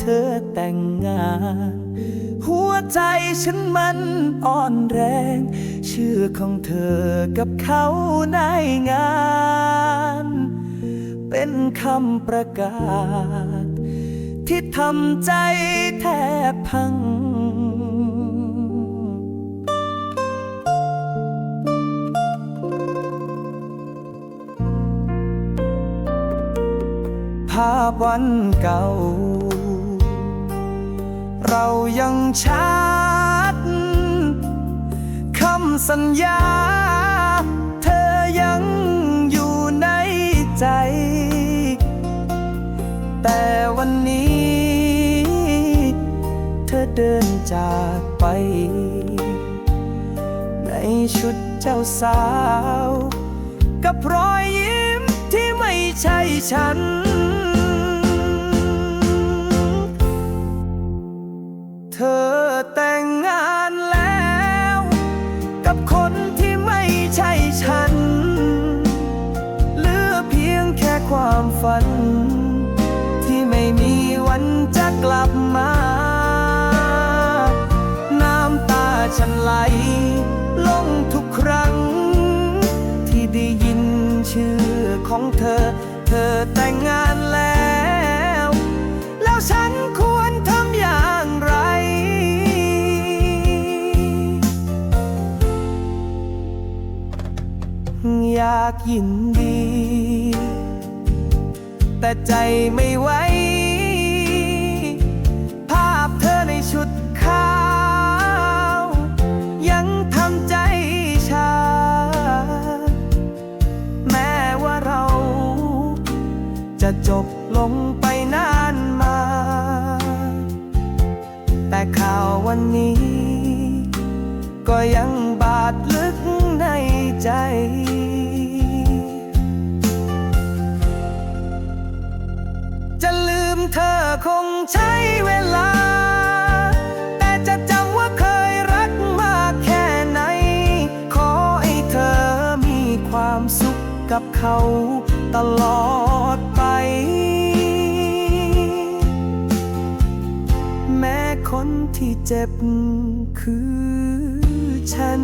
เธอแต่งงาน หัวใจฉันมันอ่อนแรง ชื่อของเธอกับเขาในงาน เป็นคำประกาศ ที่ทำใจแทบพังภาพวันเก่า ชัดคำสัญญา เธอยังอยู่ในใจ แต่วันนี้ เธอเดินจากไป ในชุดเจ้าสาว กับรอยยิ้มที่ไม่ใช่ฉัน ความฝัน ที่ไม่มีวันจะกลับมา น้ำตาฉันไหล ลงทุกครั้ง ที่ได้ยินชื่อของเธอ เธอแต่งงานแล้ว แล้วฉันควรทำอย่างไร อยากยินดี แต่ใจไม่ไหว ภาพเธอในชุดขาว ยังทำใจชา แม้ว่าเรา จะจบลงไปนานมา แต่ข่าววันนี้ ก็ยังบาดลึกในใจ คงใช้เวลา แต่จะจำว่าเคยรักมากแค่ไหน ขอให้เธอมีความสุขกับเขาตลอดไป แม้คนที่เจ็บคือฉัน